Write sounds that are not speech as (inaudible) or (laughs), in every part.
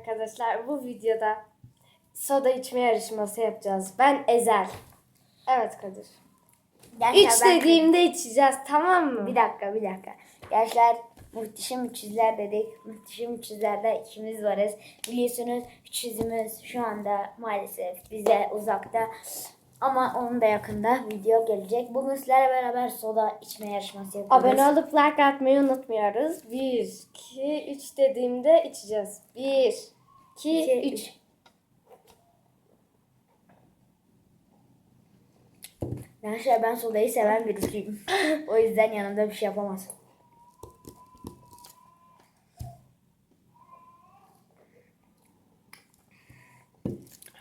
Arkadaşlar bu videoda soda içme yarışması yapacağız. Ben Ezel. Evet Kadir. Gençler, İç ben- dediğimde içeceğiz tamam mı? Bir dakika bir dakika. Gençler muhteşem üçüzler dedik. Muhteşem üçüzlerde ikimiz varız. Biliyorsunuz üçüzümüz şu anda maalesef bize uzakta. Ama onun da yakında video gelecek. Bugün sizlerle beraber soda içme yarışması yapıyoruz. Abone olup like atmayı unutmuyoruz. 1, 2, 3 dediğimde içeceğiz. 1, 2, İki, 3. Gençler ben sodayı seven birisiyim. o yüzden yanımda bir şey yapamaz.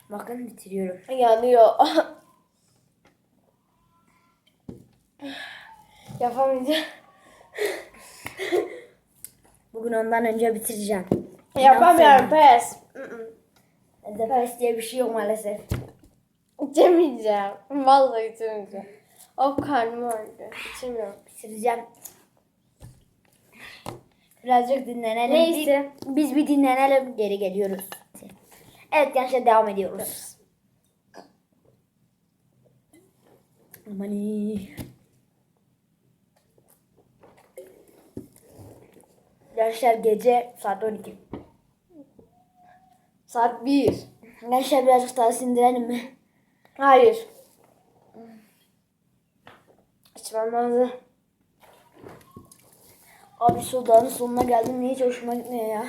Bakın bitiriyorum. Yanıyor. (laughs) Yapamayacağım. (laughs) Bugün ondan önce bitireceğim. Yapamıyorum pes. Defers diye bir şey yok maalesef. İçemeyeceğim. Vallahi içemeyeceğim. Of karnım ağrıyor. İçemiyorum. Bitireceğim. Birazcık dinlenelim. Neyse. Biz bir dinlenelim. Geri geliyoruz. Evet gençler devam ediyoruz. Aman iyi. Gençler gece saat 12. Saat 1. Gençler birazcık daha sindirelim mi? Hayır. İçmem lazım. Abi sodanın sonuna geldim. Niye hiç hoşuma gitmiyor ya?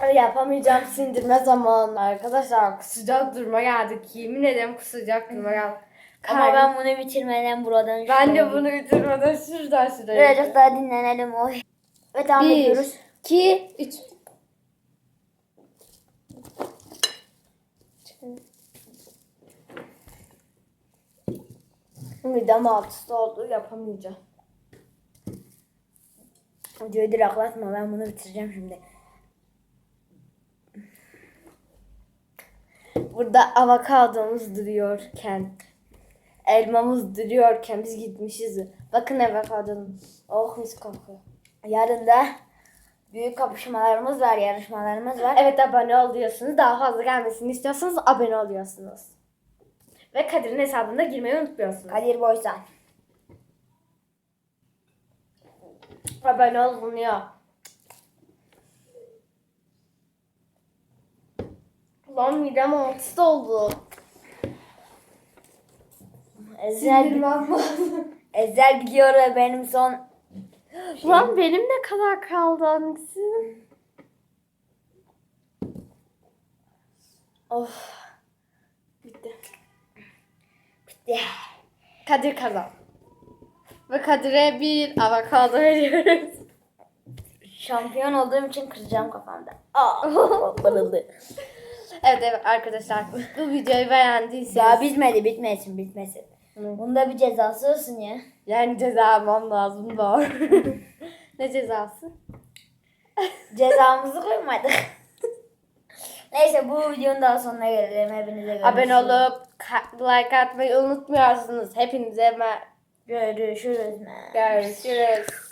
Ay, Yapamayacağım sindirme zamanı. Arkadaşlar kusacak duruma geldik. Yemin ederim kusacak duruma geldik. Ama ben bunu bitirmeden buradan ben de bunu bitirmeden şuradan şuraya. Birazcık daha dinlenelim oy. Ve devam 1, ediyoruz. 2, 3. Midem altısı oldu yapamayacağım. Videoyu duraklatma ben bunu bitireceğim şimdi. Burada avokadomuz duruyorken, elmamız duruyorken biz gitmişiz. Bakın avokadonun. Oh mis kokuyor. Yarın da büyük kapışmalarımız var, yarışmalarımız var. Evet abone oluyorsunuz. Daha fazla gelmesini istiyorsanız abone oluyorsunuz. Ve Kadir'in hesabına girmeyi unutmuyorsunuz. Kadir Boysan. Abone olunuyor. Lan midem altısı oldu. Ezel, Sindirmem lazım. (laughs) Ezel gidiyor ve benim son (gasps) Lan benim ne kadar kaldı hangisi? Of. Bitti. bitti. Kadir kazan. Ve Kadir'e bir avokado veriyoruz. Şampiyon olduğum için kıracağım kafamda. Aa, (laughs) kırıldı. Evet evet arkadaşlar bu videoyu beğendiyseniz Daha bitmedi, bitmesin, bitmesin. Bunda bir cezası olsun ya. yani ceza almam lazım da. (laughs) ne cezası? Cezamızı koymadık. Neyse bu videonun daha sonuna gelelim. Hepinize görüşürüz. Abone olup like atmayı unutmuyorsunuz. Hepinize mer- Görüşürüz. görüşürüz.